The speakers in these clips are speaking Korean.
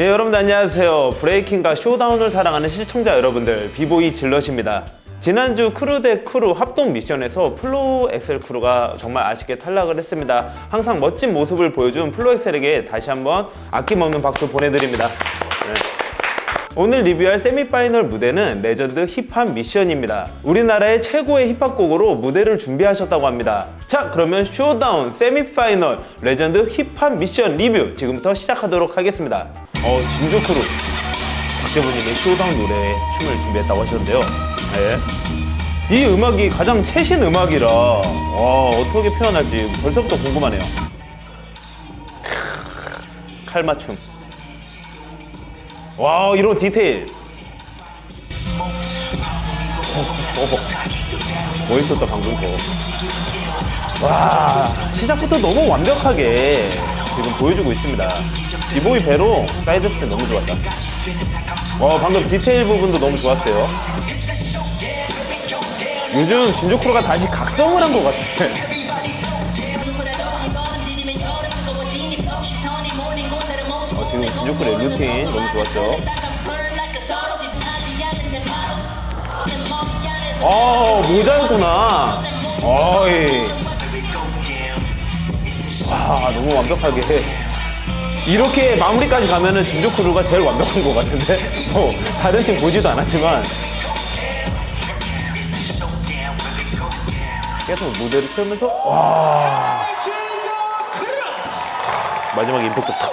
예, 여러분들 안녕하세요. 브레이킹과 쇼다운을 사랑하는 시청자 여러분들, 비보이 질럿입니다. 지난주 크루 대 크루 합동 미션에서 플로우 엑셀 크루가 정말 아쉽게 탈락을 했습니다. 항상 멋진 모습을 보여준 플로우 엑셀에게 다시 한번 아낌없는 박수 보내드립니다. 네. 오늘 리뷰할 세미파이널 무대는 레전드 힙합 미션입니다. 우리나라의 최고의 힙합곡으로 무대를 준비하셨다고 합니다. 자, 그러면 쇼다운 세미파이널 레전드 힙합 미션 리뷰 지금부터 시작하도록 하겠습니다. 어, 진조 크루. 박재범님이 쇼다운 노래에 춤을 준비했다고 하셨는데요. 네. 이 음악이 가장 최신 음악이라 와, 어떻게 표현할지 벌써부터 궁금하네요. 크, 칼맞춤. 와 이런 디테일 어, 멋있었다 방금 거 와 시작부터 너무 완벽하게 지금 보여주고 있습니다 비보이 배로 사이드 스텝 너무 좋았다. 와 방금 디테일 부분도 너무 좋았어요. 요즘 진조크루가 다시 각성을 한 것 같아. 어, 지금 진조크루의 루틴 너무 좋았죠. 아 모자였구나. 어이. 와 너무 완벽하게 이렇게 마무리까지 가면은 진조 크루가 제일 완벽한 것 같은데? 뭐 다른 팀 보지도 않았지만. 계속 무대를 채우면서? 와. 마지막에 임팩트. 탁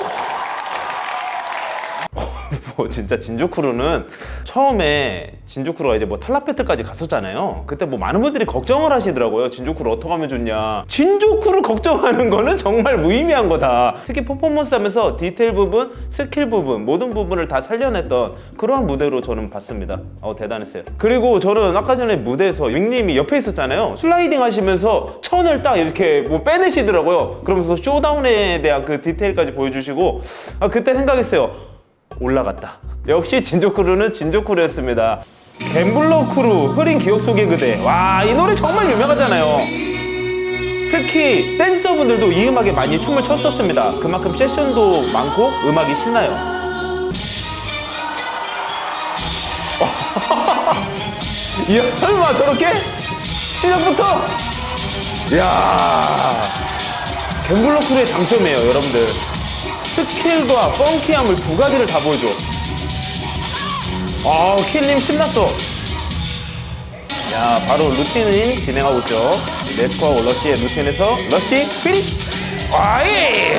뭐 진짜 진조 크루는 처음에 진조크루가 이제 뭐 탈락 배틀까지 갔었잖아요. 그때 뭐 많은 분들이 걱정을 하시더라고요. 진조크루 어떻게 하면 좋냐. 진조크루 걱정하는 거는 정말 무의미한 거다. 특히 퍼포먼스 하면서 디테일 부분, 스킬 부분, 모든 부분을 다 살려냈던 그러한 무대로 저는 봤습니다. 어, 대단했어요. 그리고 저는 아까 전에 무대에서 윙님이 옆에 있었잖아요. 슬라이딩 하시면서 천을 딱 이렇게 뭐 빼내시더라고요. 그러면서 쇼다운에 대한 그 디테일까지 보여주시고 아, 그때 생각했어요. 올라갔다. 역시 진조크루는 진조크루였습니다. 갬블러 크루, 흐린 기억 속의 그대. 와, 이 노래 정말 유명하잖아요. 특히 댄서분들도 이 음악에 많이 춤을 췄었습니다. 그만큼 세션도 많고 음악이 신나요. 이야, 설마 저렇게? 시작부터? 이야, 갬블러 크루의 장점이에요, 여러분들. 스킬과 펑키함을 두 가지를 다 보여줘. 아, 킬님 신났어. 야, 바로 루틴이 진행하고 있죠. 네스코하고 러시의 루틴에서 러시 삐리. 아이.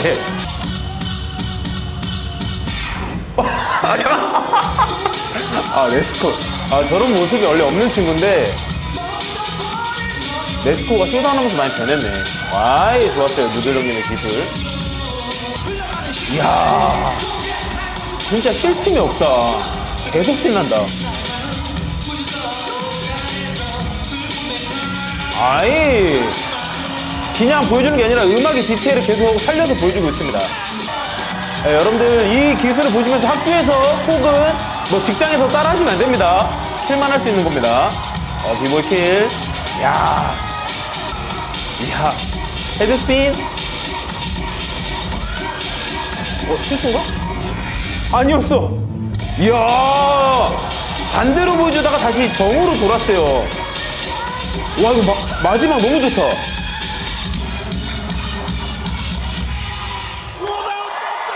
아, 네스코. 아, 저런 모습이 원래 없는 친구인데 네스코가 쇼다운하면서 많이 변했네. 와이, 좋았어요. 누드령님의 기술. 이야. 진짜 쉴 틈이 없다. 계속 신난다. 아이. 그냥 보여주는 게 아니라 음악의 디테일을 계속 살려서 보여주고 있습니다. 네, 여러분들 이 기술을 보시면서 학교에서 혹은 뭐 직장에서 따라 하시면 안 됩니다. 킬만 할 수 있는 겁니다. 어 비보이 킬. 야, 이야. 헤드스핀 어, 실수인가? 아니었어. 이야, 반대로 보여주다가 다시 정으로 돌았어요. 와, 이거 마, 마지막 너무 좋다.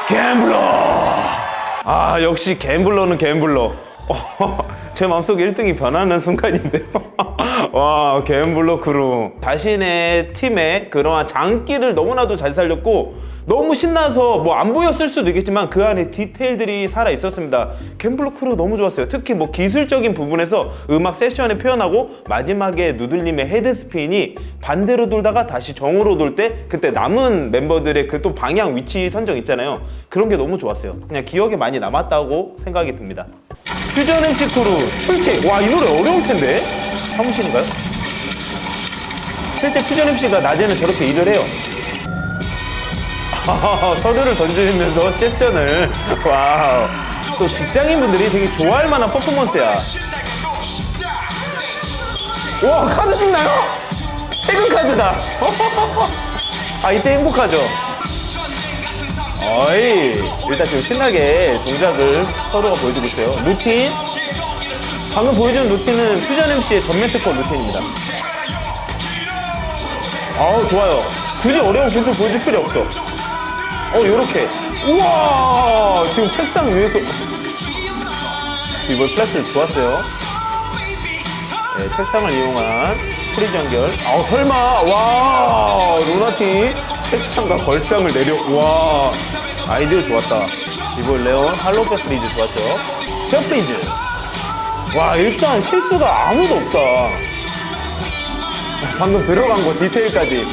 갬블러! 아, 역시 갬블러는 갬블러. 어, 제 마음속에 1등이 변하는 순간인데요. 와, 갬블러 크루. 자신의 팀의 그러한 장기를 너무나도 잘 살렸고, 너무 신나서 뭐 안 보였을 수도 있겠지만 그 안에 디테일들이 살아 있었습니다. 갬블러 크루 너무 좋았어요. 특히 뭐 기술적인 부분에서 음악 세션에 표현하고 마지막에 누들님의 헤드스핀이 반대로 돌다가 다시 정으로 돌 때 그때 남은 멤버들의 그 또 방향 위치 선정 있잖아요. 그런 게 너무 좋았어요. 그냥 기억에 많이 남았다고 생각이 듭니다. 퓨전 MC 크루 출첵. 와, 이 노래 어려울 텐데. 사무실인가요? 실제 퓨전 MC가 낮에는 저렇게 일을 해요. 서류를 던지면서 세션을. 와우. 또 직장인분들이 되게 좋아할 만한 퍼포먼스야. 와 카드 찍나요? 퇴근 카드다. 아 이때 행복하죠. 어이 일단 지금 신나게 동작을 서로가 보여주고 있어요. 루틴 방금 보여준 루틴은 퓨전 MC의 전면 특허 루틴입니다. 아우 좋아요. 굳이 어려운 기술 보여줄 필요 없어. 어 요렇게. 우와! 지금 책상 위에서. 이번 플래시 좋았어요. 네, 책상을 이용한 프리즈 연결. 아우 설마! 와 루나티 책상과 걸상을 내려. 와! 아이디어 좋았다. 이번 레온 할로페 프리즈 좋았죠. 쉐 프리즈 와 일단 실수가 아무도 없다 방금 들어간 거 디테일까지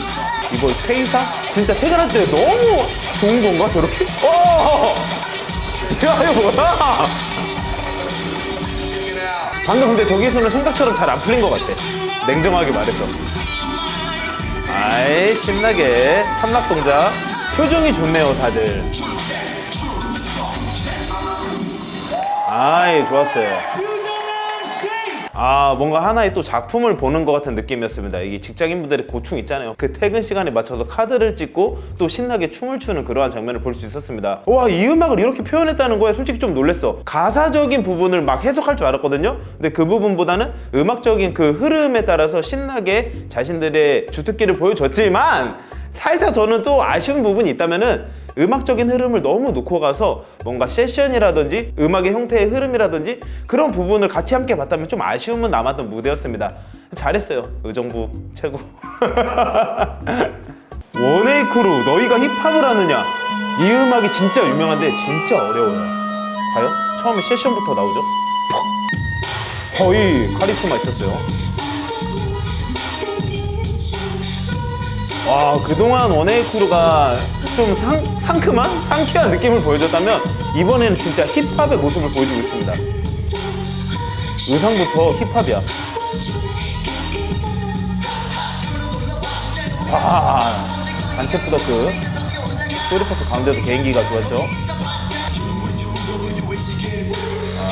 이거 최이사? 진짜 퇴근할 때 너무 좋은 건가 저렇게? 어! 야 이거 뭐야? 방금 근데 저기서는 생각처럼 잘 안 풀린 것 같아 냉정하게 말해서 아이 신나게 탐락 동작 표정이 좋네요 다들 아이 좋았어요 아 뭔가 하나의 또 작품을 보는 것 같은 느낌이었습니다. 이게 직장인분들의 고충 있잖아요. 그 퇴근 시간에 맞춰서 카드를 찍고 또 신나게 춤을 추는 그러한 장면을 볼 수 있었습니다. 와 이 음악을 이렇게 표현했다는 거에 솔직히 좀 놀랬어. 가사적인 부분을 막 해석할 줄 알았거든요. 근데 그 부분보다는 음악적인 그 흐름에 따라서 신나게 자신들의 주특기를 보여줬지만 살짝 저는 또 아쉬운 부분이 있다면은 음악적인 흐름을 너무 놓고 가서 뭔가 세션이라든지 음악의 형태의 흐름이라든지 그런 부분을 같이 함께 봤다면 좀 아쉬움은 남았던 무대였습니다. 잘했어요. 의정부 최고. 원웨이 크루 너희가 힙합을 하느냐? 이 음악이 진짜 유명한데 진짜 어려워요. 과연 처음에 세션부터 나오죠? 퍽! 거의 카리스마 있었어요. 와 그동안 원에이 크루가 좀 상, 상큼한? 상쾌한 느낌을 보여줬다면 이번에는 진짜 힙합의 모습을 보여주고 있습니다. 의상부터 힙합이야. 와 단체 푸더크 쇼리퍼스 가운데도 개인기가 좋았죠?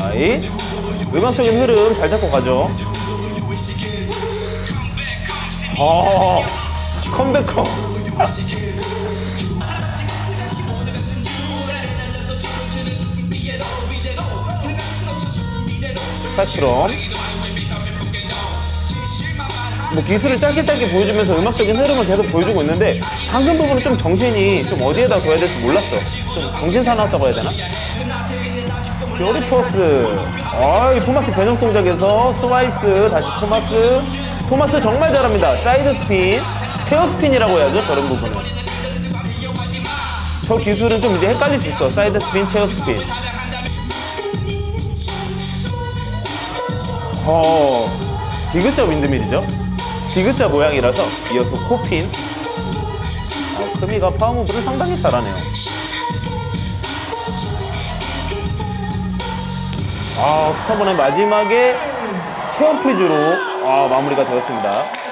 아이 음악적인 흐름 잘 잡고 가죠? 어 컴백커. 스파처럼 뭐 기술을 짧게 짧게 보여주면서 음악적인 흐름을 계속 보여주고 있는데 방금 부분은 좀 정신이 좀 어디에다 둬야 될지 몰랐어. 좀 정신 사나웠다고 해야 되나? 쇼리퍼스. 아이 토마스 변형 동작에서 스와이스 다시 토마스. 토마스 정말 잘합니다. 사이드 스핀 체어 스핀이라고 해야죠 저런 부분은. 저 기술은 좀 이제 헷갈릴 수 있어. 사이드 스핀 체어 스핀. 어 디귿자 윈드밀이죠? 디귿자 모양이라서 이어서 코핀. 어, 크미가 파워무브를 상당히 잘하네요. 아 스타번의 마지막에 체어 프리즈로 아, 마무리가 되었습니다. 아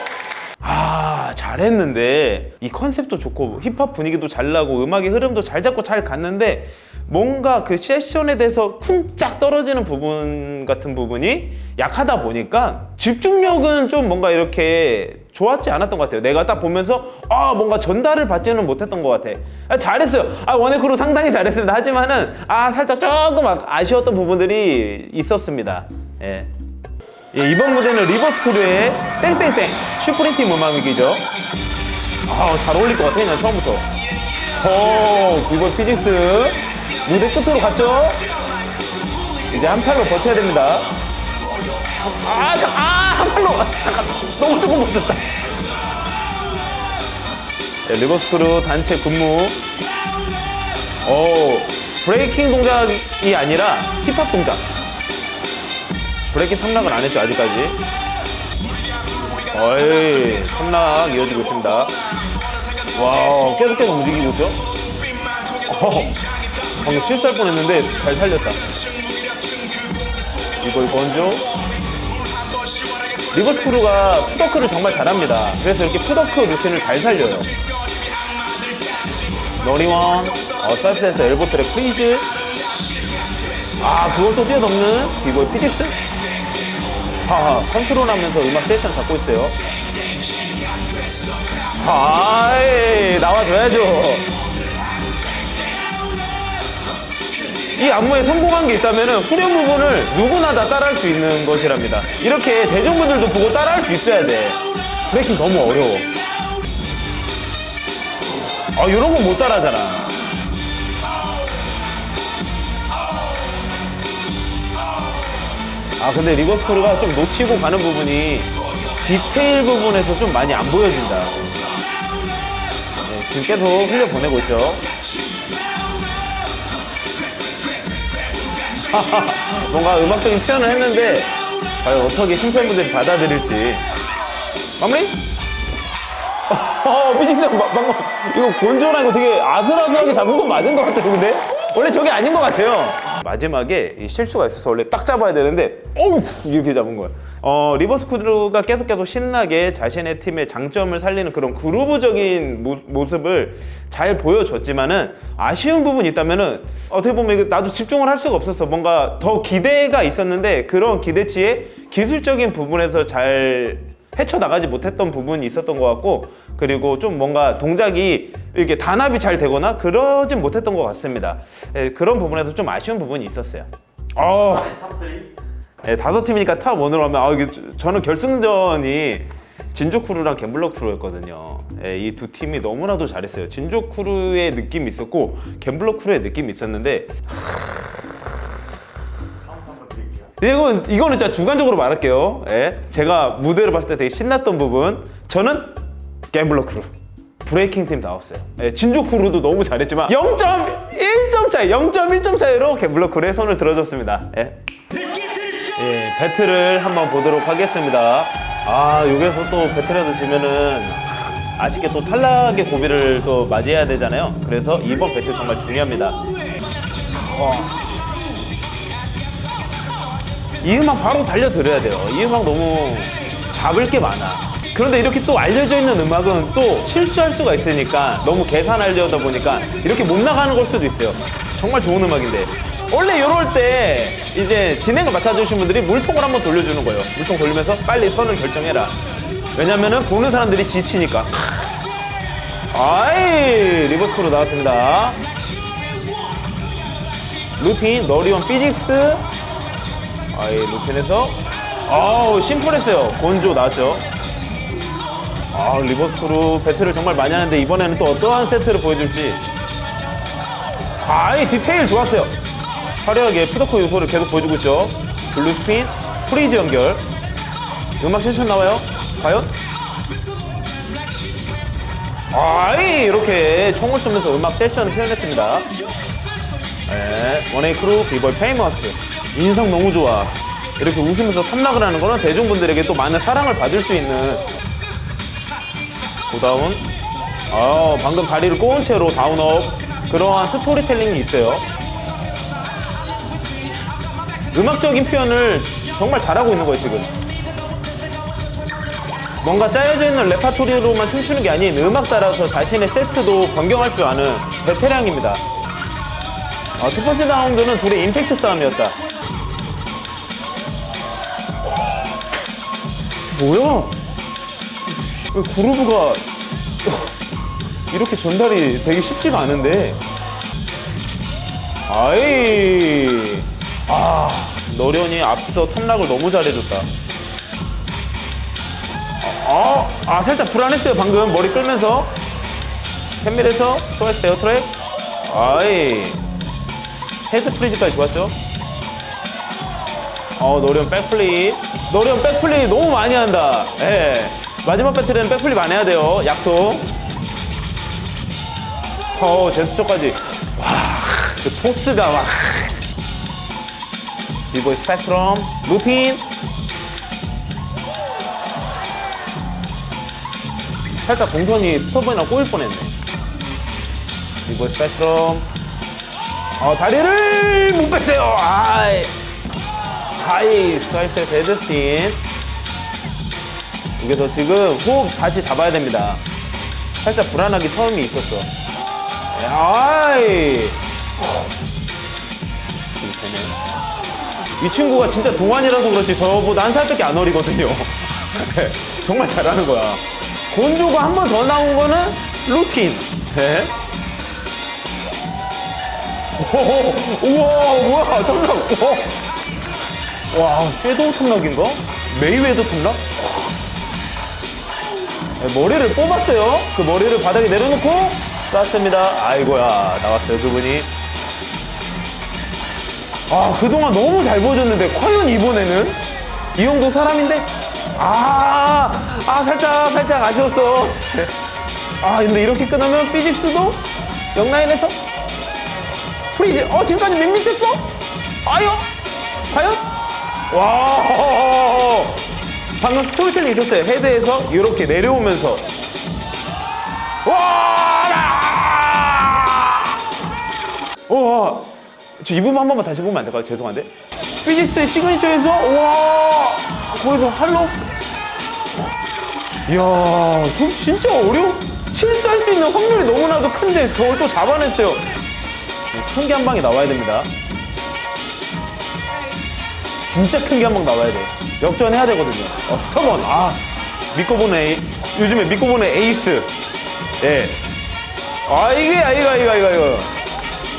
잘했는데 이 컨셉도 좋고 힙합 분위기도 잘 나고 음악의 흐름도 잘 잡고 잘 갔는데 뭔가 그 세션에 대해서 쿵짝 떨어지는 부분 같은 부분이 약하다 보니까 집중력은 좀 뭔가 이렇게 좋았지 않았던 것 같아요. 내가 딱 보면서 아 뭔가 전달을 받지는 못했던 것 같아. 아, 잘했어요. 아 원에크로 상당히 잘했습니다. 하지만은 아 살짝 조금 아- 아쉬웠던 부분들이 있었습니다. 예. 예, 이번 무대는 리버스 크루의 땡땡땡 슈프린팀 음악이죠. 아, 잘 어울릴 것 같아, 그냥 처음부터. 오, 이번 피직스 무대 끝으로 갔죠? 이제 한 팔로 버텨야 됩니다. 아, 자, 아, 한 팔로. 아, 잠깐, 너무 조금 버텼다. 네, 리버스 크루 단체 근무. 오, 브레이킹 동작이 아니라 힙합 동작. 브레이킹 탐락을 안 했죠 아직까지? 어이 탐락 이어지고 있습니다. 와 계속 계속 움직이고 있죠? 어, 방금 실수할 뻔했는데 잘 살렸다. 이걸 건조. 리버스 크루가 푸더크를 정말 잘합니다. 그래서 이렇게 푸더크 루틴을 잘 살려요. 너리원 어, 사이스에서 엘보 트랙 프리즈 아 그걸 또 뛰어넘는 비보이 피직스 하 컨트롤하면서 음악 세션 잡고 있어요. 하이 나와줘야죠. 이 안무에 성공한 게 있다면 후렴 부분을 누구나 다 따라할 수 있는 것이랍니다. 이렇게 대중분들도 보고 따라할 수 있어야 돼. 브레이킹 너무 어려워. 아, 이런 건 못 따라하잖아. 아, 근데 리버스 코르가 좀 놓치고 가는 부분이 디테일 부분에서 좀 많이 안 보여진다. 네, 지금 계속 흘려 보내고 있죠. 뭔가 음악적인 표현을 했는데 과연 어떻게 심팬분들이 받아들일지 마무리? 어, 피식스 형, 마- 방금 이거 곤조랑 이거 되게 아슬아슬하게 잡은 건 맞은 것 같아요, 근데? 원래 저게 아닌 것 같아요. 마지막에 이 실수가 있어서 원래 딱 잡아야 되는데, 어우, 이렇게 잡은 거야. 어, 리버스 쿠드가 계속 계속 신나게 자신의 팀의 장점을 살리는 그런 그루브적인 모, 모습을 잘 보여줬지만은 아쉬운 부분이 있다면은 어떻게 보면 나도 집중을 할 수가 없었어. 뭔가 더 기대가 있었는데 그런 기대치에 기술적인 부분에서 잘 헤쳐나가지 못했던 부분이 있었던 것 같고 그리고 좀 뭔가 동작이 이렇게 단합이 잘 되거나 그러진 못했던 것 같습니다. 예, 그런 부분에서 좀 아쉬운 부분이 있었어요. 어, 예, 다섯 팀이니까 탑 원으로 하면 아, 이게 저- 저는 결승전이 진조쿠루랑 갬블러 크루였거든요. 예, 이두 팀이 너무나도 잘했어요. 진조쿠루의 느낌이 있었고 갬블러 크루의 느낌이 있었는데 이건 이거는 진짜 주관적으로 말할게요. 예, 제가 무대를 봤을 때 되게 신났던 부분 저는 갬블러 크루 브레이킹 팀 나왔어요. 예, 진조 크루도 너무 잘했지만 0.1점 차이, 0.1점 차이로 갬블러 크루에 손을 들어줬습니다. 예. 예, 배틀을 한번 보도록 하겠습니다. 아, 여기서 또 배틀에서 지면은 하, 아쉽게 또 탈락의 고비를 또 맞이해야 되잖아요. 그래서 이번 배틀 정말 중요합니다. 어. 이 음악 바로 달려들어야 돼요. 이 음악 너무 잡을 게 많아. 그런데 이렇게 또 알려져 있는 음악은 또 실수할 수가 있으니까 너무 계산하려다 보니까 이렇게 못 나가는 걸 수도 있어요. 정말 좋은 음악인데. 원래 이럴 때 이제 진행을 맡아주신 분들이 물통을 한번 돌려주는 거예요. 물통 돌리면서 빨리 선을 결정해라. 왜냐면은 보는 사람들이 지치니까. 아이, 리버스코로 나왔습니다. 루틴, 너리온 피직스, 아이 루틴에서 아우 심플했어요 곤조 나왔죠 아 리버스 크루 배틀을 정말 많이 하는데 이번에는 또 어떠한 세트를 보여줄지. 아이 디테일 좋았어요. 화려하게 푸더코 요소를 계속 보여주고 있죠. 줄루 스핀 프리즈 연결. 음악 실션 나와요. 과연? 아이 이렇게 총을 쏘면서 음악 세션을 표현했습니다. 네, 원에이 크루 비볼 페이머스 인성 너무 좋아. 이렇게 웃으면서 탐락을 하는 거는 대중분들에게 또 많은 사랑을 받을 수 있는 고다운 아 방금 다리를 꼬은 채로 다운업 그러한 스토리텔링이 있어요 음악적인 표현을 정말 잘하고 있는 거예요 지금 뭔가 짜여져 있는 레파토리로만 춤추는 게 아닌 음악 따라서 자신의 세트도 변경할 줄 아는 베테랑입니다 아, 첫 번째 라운드는 둘의 임팩트 싸움이었다. 뭐야? 왜 그루브가 이렇게 전달이 되게 쉽지가 않은데. 아이, 아, 너련이 앞서 탐락을 너무 잘해줬다. 아, 아, 살짝 불안했어요, 방금. 머리 끌면서. 캔밀에서 스와이트 에어트랙. 아이. 헤드 프리즈까지 좋았죠? 어, 노련 백플립. 노련 백플립 너무 많이 한다. 예. 마지막 배틀에는 백플립 안 해야 돼요. 약속. 어, 제스처까지. 와, 그 포스가 와. 비보이 스펙트럼. 루틴. 살짝 동선이 스톱이나 꼬일 뻔했네. 비보이 스펙트럼. 어, 다리를 못 뺐어요. 아이. 하이, 스와이스의 헤드스핀. 여기서 지금 호흡 다시 잡아야 됩니다. 살짝 불안하게 처음이 있었어. 네, 아이. 되네. 이 친구가 진짜 동안이라서 그렇지 저보다 한 살밖에 안 어리거든요. 네, 정말 잘하는 거야. 곤조가 한 번 더 나온 거는 루틴. 네. 오, 우와, 뭐야, 탐락. 와, 와 섀도우 탐락인가? 메이웨더 탐락? 네, 머리를 뽑았어요. 그 머리를 바닥에 내려놓고 쐈습니다. 아이고야, 나왔어요, 그분이. 아, 그동안 너무 잘 보여줬는데, 과연 이번에는? 이 형도 사람인데? 아, 아, 살짝, 살짝 아쉬웠어. 네. 아, 근데 이렇게 끝나면 피직스도 영라인에서 프리즈. 어, 지금까지 밋밋했어? 아유, 과연? 와, 방금 스토리텔링 있었어요. 헤드에서 이렇게 내려오면서. 와, 라! 와, 저이 부분 한 번만 다시 보면 안 될까요? 죄송한데. 피지스의 시그니처에서 와, 거기서 할로. 이야, 저 진짜 어려워. 실수할 수 있는 확률이 너무나도 큰데 저걸 또 잡아냈어요. 큰 게 한 방이 나와야 됩니다. 진짜 큰 게 한 방 나와야 돼. 역전해야 되거든요. 어, 스터번. 아, 믿고 보는 에이, 요즘에 믿고 보는 에이스. 예. 아, 이게, 아, 이거, 이거, 이거, 이거.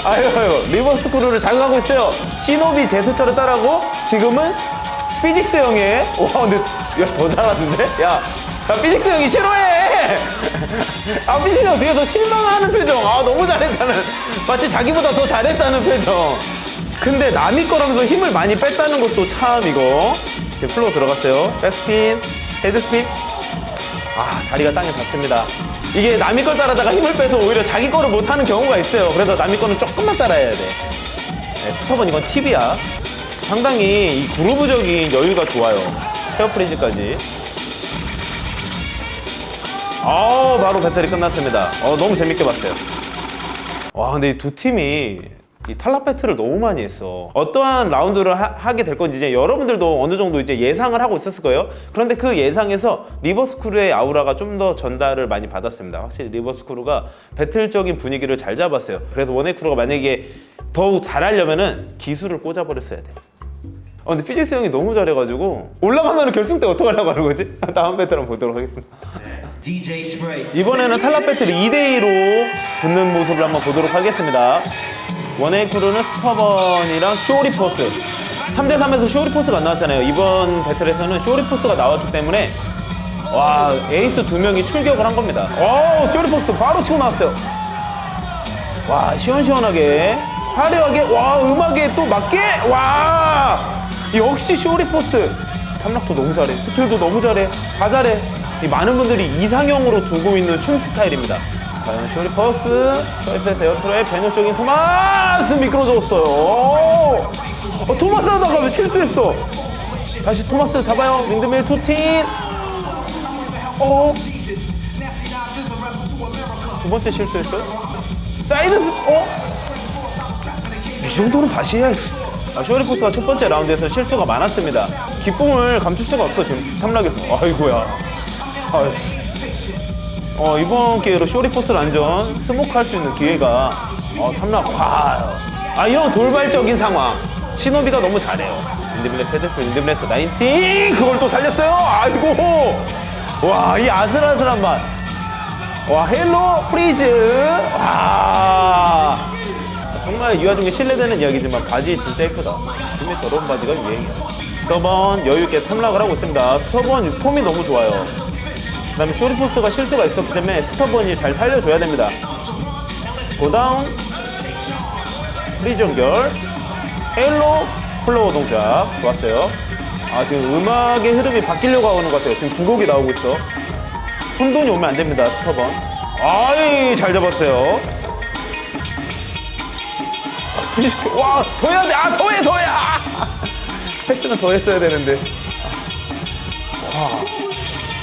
아유, 아유, 리버스 크루를 자극하고 있어요. 시노비 제스처를 따라하고, 지금은 피직스 형의, 와, 근데, 야, 더 잘하는데? 야, 야, 피직스 형이 싫어해! 아, 피직스 형 뒤에서 실망하는 표정. 아, 너무 잘했다는. 마치 자기보다 더 잘했다는 표정. 근데 남이 거라면서 힘을 많이 뺐다는 것도 참 이거. 제 플로우 들어갔어요. 백스핀, 헤드스핀. 아, 다리가 땅에 닿습니다. 이게 남이 걸 따라다가 힘을 빼서 오히려 자기 거를 못하는 경우가 있어요. 그래서 남이 거는 조금만 따라야 돼. 네, 스터번 이건 팁이야. 상당히 이 그루브적인 여유가 좋아요. 체어 프리즈까지. 아, 바로 배터리 끝났습니다. 어, 너무 재밌게 봤어요. 와, 근데 이 두 팀이 이 탈락 배틀을 너무 많이 했어. 어떠한 라운드를 하, 게될 건지 이제 여러분들도 어느 정도 이제 예상을 하고 있었을 거예요. 그런데 그 예상에서 리버스크루의 아우라가 좀 더 전달을 많이 받았습니다. 확실히 리버스크루가 배틀적인 분위기를 잘 잡았어요. 그래서 원에크루가 만약에 더욱 잘하려면은 기술을 꽂아버렸어야 돼. 어, 근데 피직스 형이 너무 잘해가지고 올라가면 결승 때 어떡하려고 하는 거지? 다음 배틀 한번 보도록 하겠습니다. Spray. 이번에는 탈락 배틀 2대2로 붙는 모습을 한번 보도록 하겠습니다. 원웨이 크루는 스터번이랑 쇼리포스. 3대3에서 쇼리포스가 안 나왔잖아요. 이번 배틀에서는 쇼리포스가 나왔기 때문에 와 에이스 두 명이 출격을 한 겁니다. 오 쇼리포스 바로 치고 나왔어요. 와 시원시원하게 화려하게 와 음악에 또 맞게 와 역시 쇼리포스 탐락도 너무 잘해 스킬도 너무 잘해 다 잘해 이 많은 분들이 이상형으로 두고 있는 춤 스타일입니다 과연 쇼리포스 쇼리포스 에어트로의 변형적인 토마스 미끄러졌어요 어, 토마스 하다가 왜 실수했어 다시 토마스 잡아요 윈드밀 투틴 어? 두 번째 실수했죠? 사이드 스, 어? 이 정도는 다시 해야지. 아, 쇼리포스가 첫 번째 라운드에서 실수가 많았습니다. 기쁨을 감출 수가 없어, 지금 탐락에서. 아이고야. 아이씨. 어, 이번 기회로 쇼리포스 안전 스모크할 수 있는 기회가 어, 탐락 와. 아, 이런 돌발적인 상황. 시노비가 너무 잘해요. 인디블레스 헤드스프 인디블레스 19 그걸 또 살렸어요. 아이고. 와, 이 아슬아슬한 맛. 와, 헬로 프리즈. 와. 정말 이 와중에 신뢰되는 이야기지만 바지 진짜 예쁘다. 춤에 저런 바지가 유행이야. 스터번 여유있게 탐락을 하고 있습니다. 스터번 폼이 너무 좋아요. 그 다음에 쇼리포스가 실수가 있었기 때문에 스터번이 잘 살려줘야 됩니다. 고다운, 프리즈 연결, 헬로, 플로어 동작. 좋았어요. 아, 지금 음악의 흐름이 바뀌려고 하는 것 같아요. 지금 두 곡이 나오고 있어. 혼돈이 오면 안 됩니다, 스터번. 아이, 잘 잡았어요. 부시시켜. 와, 더 해야 돼. 아, 더 해, 더 해. 아! 패스는 더 했어야 되는데. 와,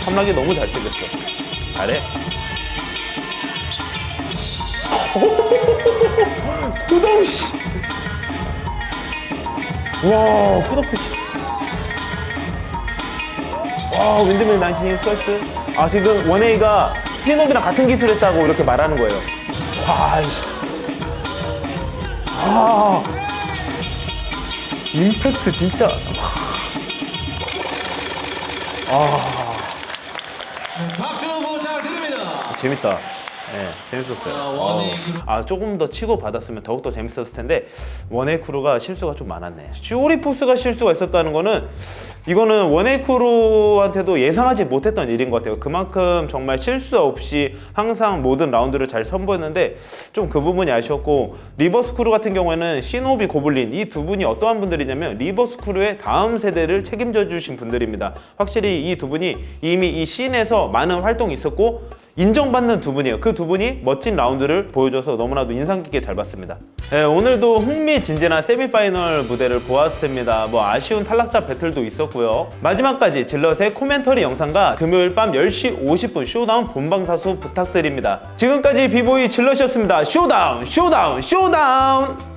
탐락이 너무 잘생겼어. 잘해. 후덩 씨. 와, 후덩 씨. 와, 윈드밀 19 스왑스. 아, 지금 원에이가 스티노비랑 같은 기술 했다고 이렇게 말하는 거예요. 와, 이씨. 아, 임팩트 진짜. 아, 재밌다. 네, 재밌었어요. 자, 원웨이 그룹. 아 조금 더 치고 받았으면 더욱 더 재밌었을 텐데 원웨이 크루가 실수가 좀 많았네. 쇼리포스가 실수가 있었다는 거는 이거는 원웨이 크루한테도 예상하지 못했던 일인 것 같아요. 그만큼 정말 실수 없이 항상 모든 라운드를 잘 선보였는데 좀 그 부분이 아쉬웠고 리버스 크루 같은 경우에는 시노비 고블린 이 두 분이 어떠한 분들이냐면 리버스 크루의 다음 세대를 책임져 주신 분들입니다. 확실히 이 두 분이 이미 이 씬에서 많은 활동이 있었고 인정받는 두 분이에요. 그 두 분이 멋진 라운드를 보여줘서 너무나도 인상 깊게 잘 봤습니다. 네, 오늘도 흥미진진한 세미파이널 무대를 보았습니다. 뭐 아쉬운 탈락자 배틀도 있었고요. 마지막까지 질럿의 코멘터리 영상과 금요일 밤 10시 50분 쇼다운 본방사수 부탁드립니다. 지금까지 비보이 질럿이었습니다. 쇼다운, 쇼다운, 쇼다운!